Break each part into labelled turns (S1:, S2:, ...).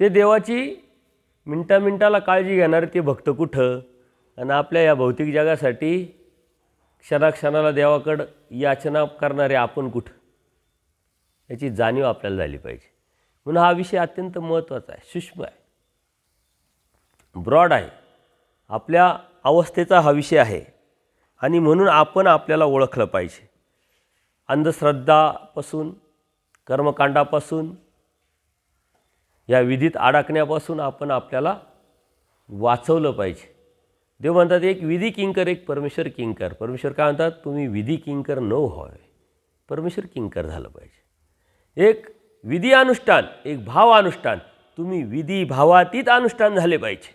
S1: ते देवाची मिनटा मिनटाला काळजी घेणारे ते भक्त कुठं? आणि आपल्या या भौतिक जगासाठी क्षणाक्षणाला देवाकडं याचना करणारे आपण कुठं? याची जाणीव आपल्याला झाली पाहिजे. म्हणून हा विषय अत्यंत महत्त्वाचा आहे सूक्ष्म आहे. ब्रॉड आहे. आपल्या अवस्थेचा हा विषय आहे. आणि म्हणून आपण आपल्याला ओळखलं पाहिजे. अंधश्रद्धापासून कर्मकांडापासून या विधीत अडकण्यापासून आपण आपल्याला वाचवलं पाहिजे. देव म्हणतात एक विधी किंकर एक परमेश्वर किंकर. परमेश्वर काय म्हणतात? तुम्ही विधी किंकर न व्हावे. परमेश्वर किंकर झालं पाहिजे. एक विधी अनुष्ठान एक भाव अनुष्ठान तुम्ही विधी भावातीत अनुष्ठान झाले पाहिजे.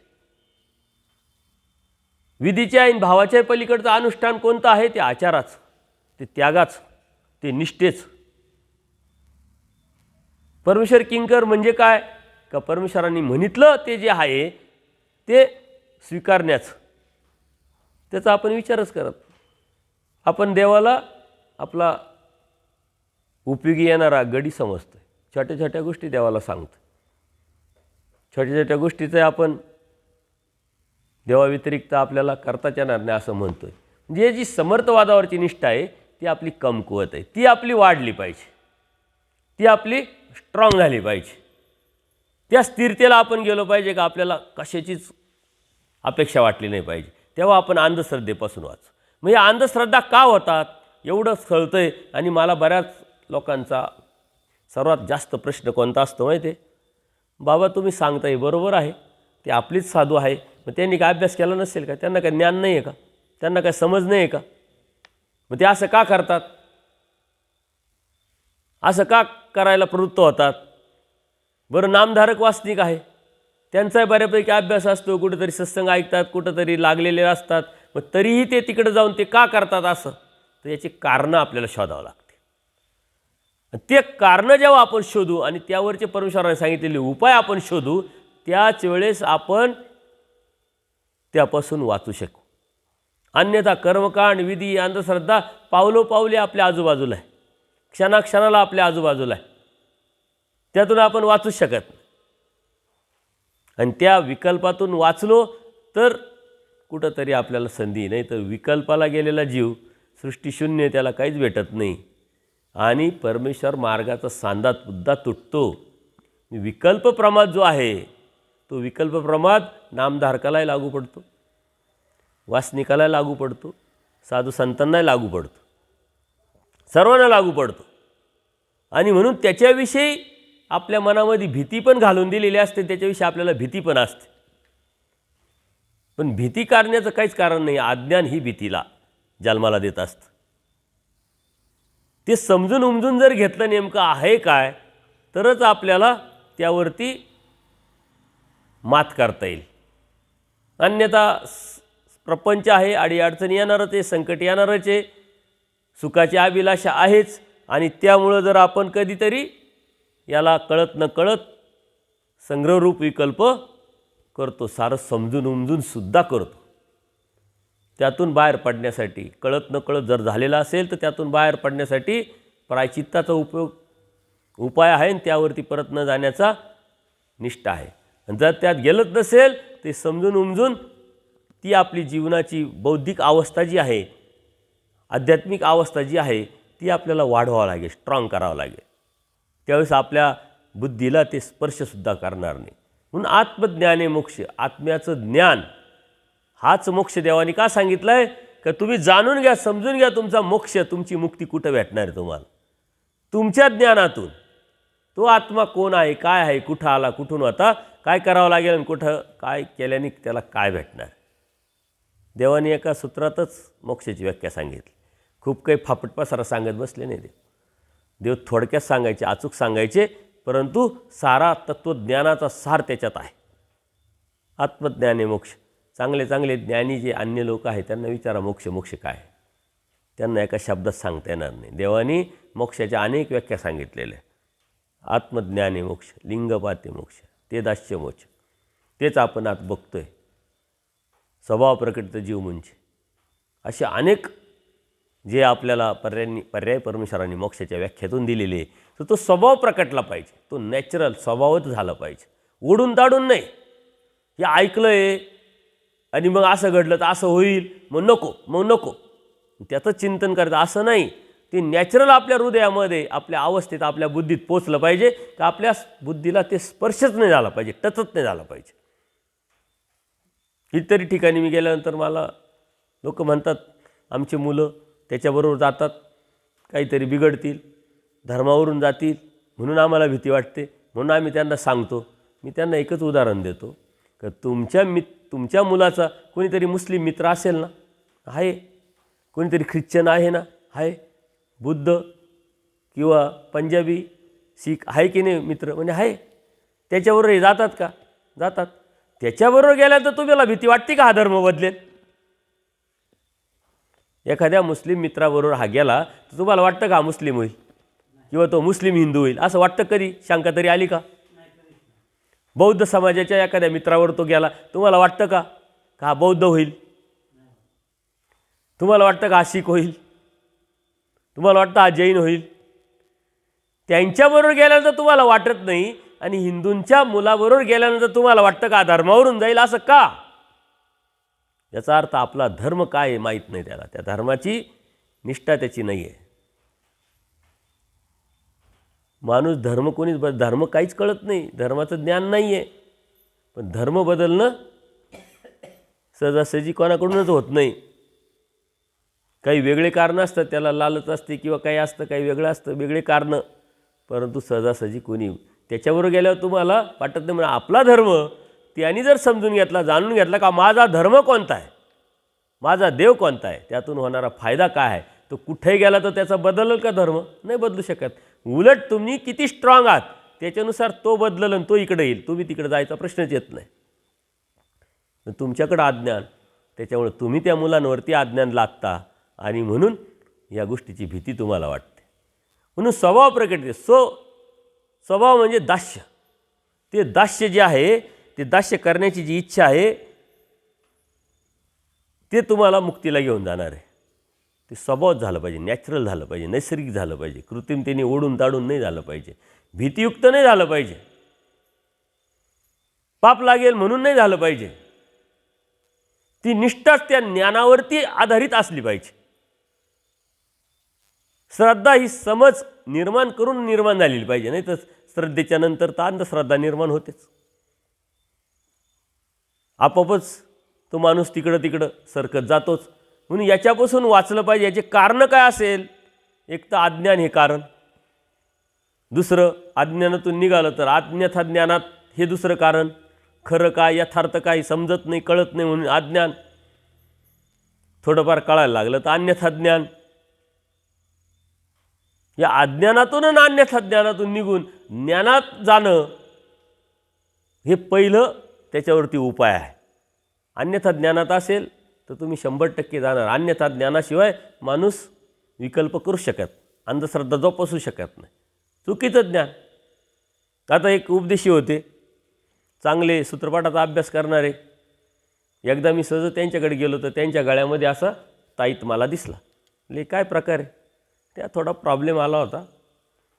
S1: विधीच्या आणि भावाच्या पलीकडचं अनुष्ठान कोणतं आहे? ते आचाराचं ते त्यागाचं ते निष्ठेचं. परमेश्वर किंकर म्हणजे काय? का परमेश्वरांनी म्हणितलं ते जे आहे ते स्वीकारण्याचं. त्याचा आपण विचारच करत आपण देवाला आपला उपयोगी येणारा गडी समजतो छोट्या छोट्या गोष्टी देवाला सांगतो छोट्या छोट्या गोष्टीचं आपण देवाव्यतिरिक्त आपल्याला करताच येणार नाही असं म्हणतो आहे म्हणजे जी समर्थवादावरची निष्ठा आहे ती आपली कमकुवत आहे. ती आपली वाढली पाहिजे. ती आपली स्ट्रॉंग झाली पाहिजे. त्या स्थिरतेला आपण गेलो पाहिजे का आपल्याला कशाचीच अपेक्षा वाटली नाही पाहिजे. तेव्हा आपण अंधश्रद्धेपासून वाच. म्हणजे अंधश्रद्धा का होतात? एवढं कळतं आहे आणि मला बऱ्याच लोकांचा सर्वात जास्त प्रश्न कोणता असतो माहिती आहे बाबा तुम्ही सांगताय बरोबर आहे. ते आपलीच साधू आहे. मग त्यांनी काय अभ्यास केला नसेल का? त्यांना काय ज्ञान नाही आहे का? त्यांना काय समज नाही आहे का? मग ते असं का करतात? असं का करायला प्रवृत्त होतात? बरं नामधारक वास्तविक आहे. त्यांचाही बऱ्यापैकी अभ्यास असतो कुठेतरी सत्संग ऐकतात कुठंतरी लागलेले असतात. मग तरीही ते तिकडं जाऊन ते का करतात असं? तर याची कारणं आपल्याला शोधावं लागते ते कारणं जेव्हा आपण शोधू आणि त्यावरचे परमेश्वराने सांगितलेले उपाय आपण शोधू त्याच वेळेस आपण त्यापासून वाचू शकू. अन्यथा कर्मकांड विधी अंधश्रद्धा पावलोपावले आपल्या आजूबाजूला आहे. क्षणाक्षणाला आपल्या आजूबाजूला आहे. त्यातून आपण वाचूच शकत आणि त्या विकल्पातून वाचलो तर कुठंतरी आपल्याला संधी नाही तर विकल्पाला गेलेला जीव सृष्टीशून्य त्याला काहीच भेटत नाही. आणि परमेश्वर मार्गाचा सांदा सुद्धा तुटतो. विकल्प प्रमाद जो आहे तो विकल्प प्रमाद नामधारकालाही लागू पडतो वासनिकालाही लागू पडतो साधू संतांनाही लागू पडतो सर्वांना लागू पडतो. आणि म्हणून त्याच्याविषयी आपल्या मनामध्ये भीती पण घालून दिलेली असते त्याच्याविषयी आपल्याला भीती पण असते. पण भीती करण्याचं काहीच कारण नाही अज्ञान ही भीतीला जन्माला देत असतं. ते समजून उमजून जर घेतलं नेमकं आहे काय तरच आपल्याला त्यावरती मात करता येईल. अन्यथा स- प्रपंच आहे अडीअडचणी येणारच आहे संकट येणारच आहे सुखाची अभिलाषा आहेच आणि त्यामुळं जर आपण कधीतरी याला कळत न कळत संग्रहरूप विकल्प करतो सारं समजून उमजून सुद्धा करतो. त्यातून बाहेर पडण्यासाठी कळत न कळत जर झालेला असेल तर त्यातून बाहेर पडण्यासाठी प्रायचित्ताचा उपयोग उपाय आहे आणि त्यावरती परत न जाण्याचा निष्ठा आहे. आणि जर त्यात गेलत नसेल ते समजून उमजून ती आपली जीवनाची बौद्धिक अवस्था जी आहे आध्यात्मिक अवस्था जी आहे ती आपल्याला वाढवावं लागेल स्ट्रॉंग करावं लागेल. त्यावेळेस आपल्या बुद्धीला ते स्पर्शसुद्धा करणार नाही. म्हणून आत्मज्ञाने मोक्ष आत्म्याचं ज्ञान हाच मोक्ष देवाने का सांगितलं आहे का तुम्ही जाणून घ्या समजून घ्या तुमचा मोक्ष तुमची मुक्ती कुठं भेटणार आहे तुम्हाला? तुमच्या ज्ञानातून. तो आत्मा कोण आहे काय आहे कुठं आला कुठून आता काय करावं लागेल आणि कुठं काय केल्याने त्याला काय भेटणार? देवाने एका सूत्रातच मोक्षाची व्याख्या सांगितली. खूप काही फापटपासारा सांगत बसले नाही ते. देव थोडक्यात सांगायचे अचूक सांगायचे परंतु सारा तत्त्वज्ञानाचा सार त्याच्यात आहे. आत्मज्ञाने मोक्ष. चांगले चांगले ज्ञानी जे अन्य लोक आहेत त्यांना विचारा मोक्ष मोक्ष काय आहे? त्यांना एका शब्दात सांगता येणार नाही. देवानी मोक्षाच्या अनेक व्याख्या सांगितलेल्या. आहे. आत्मज्ञाने मोक्ष लिंगपाते मोक्ष ते दास्य मोक्ष. तेच आपण आज बघतोय. स्वभाव प्रकटित जीव म्हणजे असे अनेक जे आपल्याला पर्यायनी पर्याय परमेश्वरांनी मोक्षाच्या व्याख्यातून दिलेले आहे तर तो स्वभाव प्रकटला पाहिजे. तो नॅचरल स्वभावच झाला पाहिजे. ओढून ताडून नाही. हे ऐकलं आहे आणि मग असं घडलं तर असं होईल. मग नको मग नको. त्याचं चिंतन करायचं असं नाही. ते नॅचरल आपल्या हृदयामध्ये आपल्या अवस्थेत आपल्या बुद्धीत पोचलं पाहिजे. तर आपल्या बुद्धीला ते स्पर्शच नाही झाला पाहिजे टचच नाही झाला पाहिजे. कितीतरी ठिकाणी मी गेल्यानंतर मला लोक म्हणतात आमची मुलं त्याच्याबरोबर जातात काहीतरी बिघडतील धर्मावरून जातील म्हणून आम्हाला भीती वाटते. म्हणून आम्ही त्यांना सांगतो. मी त्यांना एकच उदाहरण देतो का तुमच्या मित तुमच्या मुलाचा कोणीतरी मुस्लिम मित्र असेल ना? आहे. कोणीतरी ख्रिश्चन आहे ना? आहे. बुद्ध किंवा पंजाबी शीख आहे की नाही मित्र? म्हणजे आहे. त्याच्याबरोबर जातात का? जातात. त्याच्याबरोबर गेल्यानंतर तुम्हाला भीती वाटते का हा धर्म बदलेल? एखाद्या मुस्लिम मित्राबरोबर हा गेला तर तुम्हाला वाटतं का मुस्लिम होईल? किंवा तो मुस्लिम हिंदू होईल? असं वाटतं कधी? शंका तरी आली का? बौद्ध समाजाच्या एखाद्या मित्रावर तो गेला तुम्हाला वाटतं का? का हा बौद्ध होईल? तुम्हाला वाटतं का हा शीख होईल? तुम्हाला वाटतं हा जैन होईल? त्यांच्याबरोबर गेल्यानंतर तुम्हाला वाटत नाही आणि हिंदूंच्या मुलाबरोबर गेल्यानंतर तुम्हाला वाटतं का धर्मावरून जाईल? असं का? याचा अर्थ आपला धर्म काय आहे माहीत नाही त्याला. त्या धर्माची निष्ठा त्याची नाही आहे. माणूस धर्म कोणीच बद धर्म काहीच कळत नाही. धर्माचं ज्ञान नाही आहे. पण धर्म बदलणं सहजासहजी कोणाकडूनच होत नाही. काही वेगळे कारणं असतात त्याला लालच असते किंवा काही असतं काही वेगळं असतं वेगळे कारणं. परंतु सहजासहजी कोणी त्याच्याबरोबर गेल्यावर तुम्हाला वाटत नाही म्हणजे आपला धर्म त्यांनी जर समजून घेतला जाणून घेतला का माझा धर्म कोणता आहे? माझा देव कोणता आहे? त्यातून होणारा फायदा काय आहे? तो कुठेही गेला तर त्याचा बदलल का धर्म? नाही बदलू शकत. उलट तुम्ही किती स्ट्रॉंग आहात त्याच्यानुसार तो बदलल आणि तो इकडे येईल. तुम्ही तिकडे जायचा प्रश्नच येत नाही. तुमच्याकडं अज्ञान त्याच्यामुळे तुम्ही त्या मुलांवरती अज्ञान लागता आणि म्हणून या गोष्टीची भीती तुम्हाला वाटते. म्हणून स्वभाव प्रकट स्व सो स्वभाव म्हणजे दास्य. ते दास्य जे आहे ते दास्य करण्याची जी इच्छा आहे ते तुम्हाला मुक्तीला घेऊन जाणार आहे. ते स्वभाव झालं पाहिजे नॅचरल झालं पाहिजे नैसर्गिक झालं पाहिजे. कृत्रिमतेने ओढून ताडून नाही झालं पाहिजे. भीतीयुक्त नाही झालं पाहिजे. पाप लागेल म्हणून नाही झालं पाहिजे. ती निष्ठाच त्या ज्ञानावरती आधारित असली पाहिजे. श्रद्धा ही समज निर्माण करून निर्माण झालेली पाहिजे. नाही तर श्रद्धेच्या नंतर तर अंधश्रद्धा निर्माण होतेच. आपोआपच तो माणूस तिकडं तिकडं सरकत जातोच. म्हणून याच्यापासून वाचलं पाहिजे. याचे कारण काय असेल? एक तर अज्ञान हे कारण. दुसरं अज्ञानातून निघालं तर आज्ञाथा ज्ञानात हे दुसरं कारण. खरं काय यथार्थ काय समजत नाही कळत नाही म्हणून अज्ञान. थोडंफार कळायला लागलं तर अन्यथा ज्ञान. या अज्ञानातून आणि अन्यथा ज्ञानातून निघून ज्ञानात जाणं हे पहिलं त्याच्यावरती उपाय आहे. अन्यथा ज्ञानात असेल तर तुम्ही शंभर टक्के जाणार. अन्यथा ज्ञानाशिवाय माणूस विकल्प करू शकत अंधश्रद्धा जोपासू शकत नाही. चुकीचं ज्ञान. आता एक उपदेशी होते. चांगले सूत्रपाठाचा अभ्यास करणारे. एकदा मी सहज त्यांच्याकडे गेलो तर त्यांच्या गळ्यामध्ये असा ताईत मला दिसला. ले काय प्रकार आहे? त्या थोडा प्रॉब्लेम आला होता.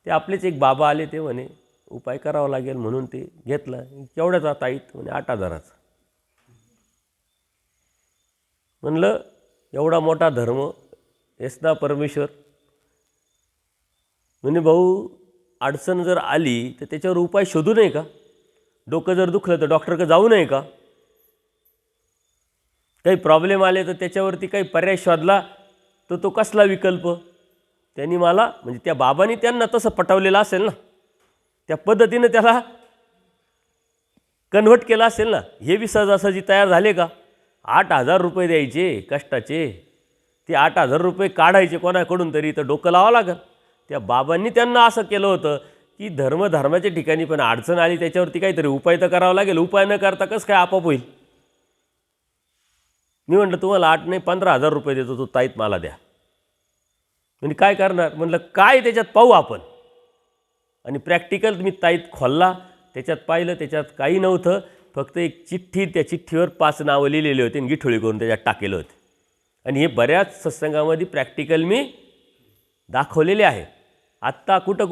S1: ते आपलेच एक बाबा आले ते म्हणे उपाय करावा लागेल म्हणून ते घेतलं. केवढ्याचा ताईत म्हणजे आठ हजाराचा. म्हणलं एवढा मोठा धर्म येसदा परमेश्वर. म्हणे भाऊ अडचण जर आली तर त्याच्यावर उपाय शोधू नये का? डोकं जर दुखलं तर डॉक्टरकडे जाऊ नये का? काही प्रॉब्लेम आले तर त्याच्यावरती काही पर्याय शोधला तर तो कसला विकल्प? त्यांनी मला म्हणजे त्या बाबांनी त्यांना तसं पटवलेलं असेल ना? त्या पद्धतीनं त्याला कन्व्हर्ट केलं असेल ना हे बी सहजासहजी तयार झाले का? आठ हजार रुपये द्यायचे कष्टाचे. ते आठ हजार रुपये काढायचे कोणाकडून तरी तर डोकं लावावं लागेल. त्या बाबांनी त्यांना असं केलं होतं की धर्म धर्माच्या ठिकाणी पण अडचण आली त्याच्यावरती काहीतरी उपाय तर करावा लागेल. उपाय न करता कसं काय आपोआप होईल? मी म्हटलं तुम्हाला आठ नाही पंधरा हजार रुपये देतो तो ताईत मला द्या. म्हणजे काय करणार? म्हटलं काय त्याच्यात पाहू आपण? आणि प्रॅक्टिकल मी ताईत खोलला. त्याच्यात पाहिलं त्याच्यात काही नव्हतं. फक्त एक चिठ्ठी त्या चिठ्ठीवर पाच नावं लिहिलेली होती आणि गिठोळी करून त्याच्यात टाकेलं होते. आणि हे बऱ्याच सत्संगामध्ये प्रॅक्टिकल मी दाखवलेले आहे. आत्ता कुठं